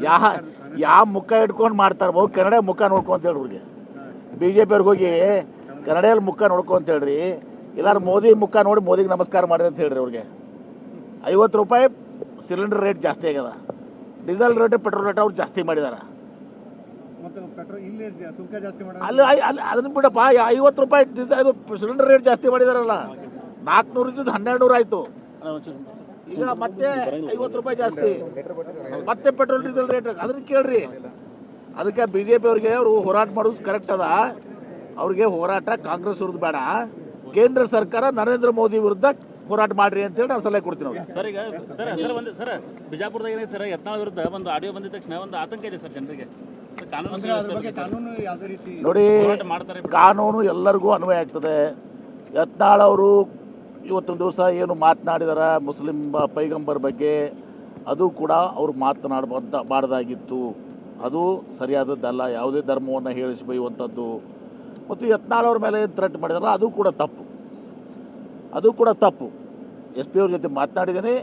ಯಾ ಯಾವ ಮುಖ ಇಟ್ಕೊಂಡು ಮಾಡ್ತಾರೆ. ಹೋಗಿ ಕನ್ನಡ ಮುಖ ನೋಡ್ಕೊ ಅಂತ ಹೇಳ್ರಿ ಅವ್ರಿಗೆ. ಬಿ ಜೆ ಪಿಯವ್ರಿಗೆ ಹೋಗಿ ಕನ್ನಡಲ್ಲಿ ಮುಖ ನೋಡ್ಕೊ ಅಂತ ಹೇಳ್ರಿ. ಎಲ್ಲರೂ ಮೋದಿ ಮುಖ ನೋಡಿ ಮೋದಿಗೆ ನಮಸ್ಕಾರ ಮಾಡಿರಿ ಅಂತ ಹೇಳ್ರಿ ಅವ್ರಿಗೆ. ಐವತ್ತು ರೂಪಾಯಿ ಸಿಲಿಂಡರ್ ರೇಟ್ ಜಾಸ್ತಿ ಆಗ್ಯದ. ಡೀಸೆಲ್ ರೇಟ್ ಪೆಟ್ರೋಲ್ ರೇಟ್ ಅವ್ರು ಜಾಸ್ತಿ ಮಾಡಿದಾರೆ. ಮತ್ತು ಪೆಟ್ರೋಲ್ ಇಲ್ಲಿ ಸುಂಕ ಜಾಸ್ತಿ ಮಾಡೋದು? ಅಲ್ಲಿ ಅಲ್ಲಿ ಅದನ್ನ ಬಿಡಪ್ಪ ಯಾ- ಐವತ್ತು ರೂಪಾಯಿ ಡೀಸೆಲ್ ಸಿಲಿಂಡರ್ ರೇಟ್ ಜಾಸ್ತಿ ಮಾಡಿದಾರಲ್ಲ. ನಾಲ್ಕುನೂರು ಇದ್ದಿದ್ದು ಹನ್ನೆರಡು ನೂರು ಆಯಿತು ಈಗ ಮತ್ತೆ ಐವತ್ತು ರೂಪಾಯಿ ಜಾಸ್ತಿ. ಮತ್ತೆ ಪೆಟ್ರೋಲ್ ಡೀಸೆಲ್ ರೇಟ್. ಅದನ್ನ ಕೇಳ್ರಿ. ಅದಕ್ಕೆ ಬಿ ಜೆ ಪಿ ಅವ್ರಿಗೆ ಅವರು ಹೋರಾಟ ಮಾಡೋದು ಕರೆಕ್ಟ್ ಅದ. ಅವ್ರಿಗೆ ಹೋರಾಟ ಕಾಂಗ್ರೆಸ್ ವಿರುದ್ಧ ಬೇಡ. ಕೇಂದ್ರ ಸರ್ಕಾರ ನರೇಂದ್ರ ಮೋದಿ ವಿರುದ್ಧ ಹೋರಾಟ ಮಾಡ್ರಿ ಅಂತೇಳಿ ನಾವು ಸಲಹೆ ಕೊಡ್ತೀನಿ ನಾವು ಸರ್ ಈಗ ಸರ್ ಸರ್ ಒಂದು ಸರ್ ಬಿಜಾಪುರದಾಗ ಏನೈತೆ ಸರ್ ಯತ್ನಾಳ್ ವಿರುದ್ಧ ಒಂದು ಆಡಿಯೋ ಬಂದಿದ ತಕ್ಷಣ ಒಂದು ಆತಂಕ ಇದೆ ಸರ್ ಜನರಿಗೆ. ಸರ್ ಕಾನೂನು ಅಂದ್ರೆ ಬಗ್ಗೆ ಕಾನೂನು ಯಾವುದೇ ರೀತಿ ನೋಡಿ ಹೋರಾಟ ಮಾಡ್ತಾರೆ. ಕಾನೂನು ಎಲ್ಲರಿಗೂ ಅನ್ವಯ ಆಗ್ತದೆ. ಯತ್ನಾಳ್ ಅವರು ಇವತ್ತೊಂದು ದಿವಸ ಏನು ಮಾತನಾಡಿದಾರ ಮುಸ್ಲಿಂ ಪೈಗಂಬರ್ ಬಗ್ಗೆ ಅದು ಕೂಡ ಅವರು ಮಾತನಾಡಬಾರ್ದ ಬಾರ್ದಾಗಿತ್ತು. ಅದು ಸರಿಯಾದದ್ದಲ್ಲ ಯಾವುದೇ ಧರ್ಮವನ್ನು ಹೇಳಿಸಿ ಬೈಯುವಂಥದ್ದು ಮತ್ತು ಯತ್ನಾಳ್ ಅವ್ರ ಮೇಲೆ ಏನು ಥ್ರೆಟ್ ಮಾಡಿದಾರ ಅದು ಕೂಡ ತಪ್ಪು. ಅದು ಕೂಡ ತಪ್ಪು. ಎಸ್ ಪಿ ಅವ್ರ ಜೊತೆ ಮಾತನಾಡಿದ್ದೇನೆ.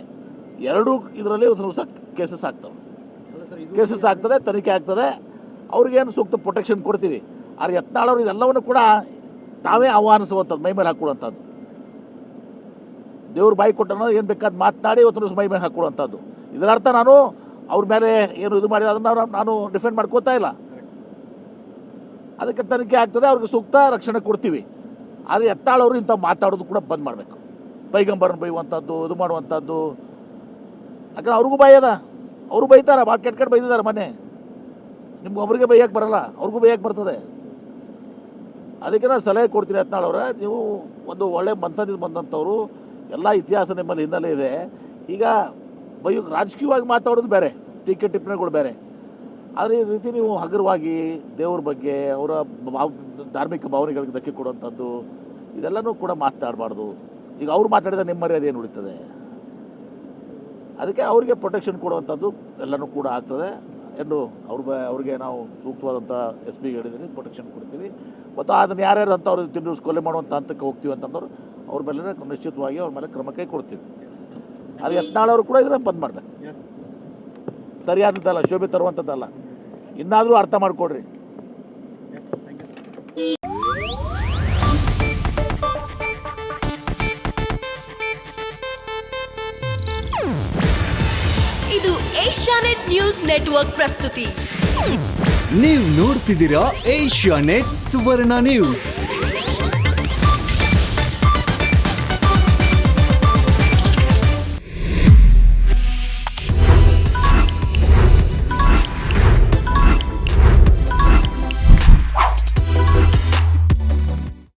ಎರಡೂ ಇದರಲ್ಲಿ ಒಂದು ದಿವಸ ಕೇಸಸ್ ಆಗ್ತವೆ. ಕೇಸಸ್ ಆಗ್ತದೆ ತನಿಖೆ ಆಗ್ತದೆ. ಅವ್ರಿಗೇನು ಸೂಕ್ತ ಪ್ರೊಟೆಕ್ಷನ್ ಕೊಡ್ತೀವಿ ಆದರೆ ಯತ್ನಾಳವ್ರು ಇದೆಲ್ಲವನ್ನು ಕೂಡ ತಾವೇ ಆಹ್ವಾನಿಸುವಂಥದ್ದು ಮೈ ಮೇಲೆ ಹಾಕೊಳ್ಳುವಂಥದ್ದು. ದೇವ್ರ ಬಾಯಿ ಕೊಟ್ಟನೋ ಏನು ಬೇಕಾದ ಮಾತನಾಡಿ ಇವತ್ತು ಮೈ ಮೇಲೆ ಹಾಕೊಳ್ಳುವಂಥದ್ದು ಇದರ ಅರ್ಥ ನಾನು ಅವ್ರ ಮೇಲೆ ಏನು ಇದು ಮಾಡಿದ ಅದನ್ನು ನಾನು- ಡಿಫೆಂಡ್ ಮಾಡ್ಕೋತಾ ಇಲ್ಲ. ಅದಕ್ಕೆ ತನಿಖೆ ಆಗ್ತದೆ, ಅವ್ರಿಗೆ ಸೂಕ್ತ ರಕ್ಷಣೆ ಕೊಡ್ತೀವಿ. ಆದರೆ ಎತ್ತಾಳವರು ಇಂಥ ಮಾತಾಡೋದು ಕೂಡ ಬಂದ್ ಮಾಡಬೇಕು. ಪೈಗಂಬರನ್ನು ಬೈಯುವಂಥದ್ದು, ಇದು ಮಾಡುವಂಥದ್ದು. ಯಾಕಂದ್ರೆ ಅವ್ರಿಗೂ ಬೈಯದ ಅವರು ಬೈತಾರೆ ಭಾಳ ಕೆಟ್ಟ ಕೆಟ್ಟ ಬೈದಿದ್ದಾರೆ ಮನೆ. ನಿಮ್ಗೆ ಒಬ್ರಿಗೆ ಬೈಯಕ್ಕೆ ಬರಲ್ಲ, ಅವ್ರಿಗೂ ಬೈಯಕ್ಕೆ ಬರ್ತದೆ. ಅದಕ್ಕೆ ನಾನು ಸಲಹೆ ಕೊಡ್ತೀನಿ ಯತ್ನಾಳವ್ರೆ ನೀವು ಒಂದು ಒಳ್ಳೆ ಮಂಥದಿಂದ ಬಂದಂಥವ್ರು ಎಲ್ಲ ಇತಿಹಾಸ ನಿಮ್ಮಲ್ಲಿ ಹಿನ್ನೆಲೆ ಇದೆ. ಈಗ ಬಯೋ, ರಾಜಕೀಯವಾಗಿ ಮಾತಾಡೋದು ಬೇರೆ ಟೀಕೆ ಟಿಪ್ಪಣಿಗಳು ಬೇರೆ. ಆದರೆ ಈ ರೀತಿ ನೀವು ಹಗುರವಾಗಿ ದೇವ್ರ ಬಗ್ಗೆ, ಅವರ ಭಾವ, ಧಾರ್ಮಿಕ ಭಾವನೆಗಳಿಗೆ ಧಕ್ಕೆ ಕೊಡುವಂಥದ್ದು, ಇದೆಲ್ಲನೂ ಕೂಡ ಮಾತಾಡಬಾರ್ದು. ಈಗ ಅವ್ರು ಮಾತಾಡಿದ ನಿಮ್ಮ ಮರ್ಯಾದೆ ಏನು ಉಳಿತದೆ? ಅದಕ್ಕೆ ಅವರಿಗೆ ಪ್ರೊಟೆಕ್ಷನ್ ಕೊಡುವಂಥದ್ದು ಎಲ್ಲನೂ ಕೂಡ ಆಗ್ತದೆ. ಎಂದು ಅವ್ರ ಬ, ಅವ್ರಿಗೆ ನಾವು ಸೂಕ್ತವಾದಂಥ ಎಸ್ ಪಿಗೆ ಹೇಳಿದ್ದೀನಿ ಪ್ರೊಟೆಕ್ಷನ್ ಕೊಡ್ತೀವಿ. ಮತ್ತು ಅದನ್ನು ಯಾರ್ಯಾರು ಅಂತ ಅವ್ರಿಗೆ ತಿಂಡಿ ಕೊಲೆ ಮಾಡುವಂಥ ಹಂತಕ್ಕೆ ಹೋಗ್ತೀವಿ ಅಂತಂದವರು ಅವ್ರ ಮೇಲೆ ನಿಶ್ಚಿತವಾಗಿ ಅವ್ರ ಮೇಲೆ ಕ್ರಮ ಕೈ ಕೊಡ್ತೀವಿ. ಅದು ಯತ್ನಾಳವರು ಕೂಡ ಇದನ್ನ ಬಂದ್ ಮಾಡ್ಬೇಕು ಸರಿಯಾದದ್ದಲ್ಲ ಶೋಭೆ ತರುವಂಥದ್ದಲ್ಲ ಇನ್ನಾದರೂ ಅರ್ಥ ಮಾಡಿಕೊಡ್ರಿ. ಇದು ಏಷ್ಯಾನೆಟ್ ನ್ಯೂಸ್ ನೆಟ್ವರ್ಕ್ ಪ್ರಸ್ತುತಿ. ನೀವು ನೋಡ್ತಿದ್ದೀರಾ ಏಷ್ಯಾ ನೆಟ್ ಸುವರ್ಣ ನ್ಯೂಸ್.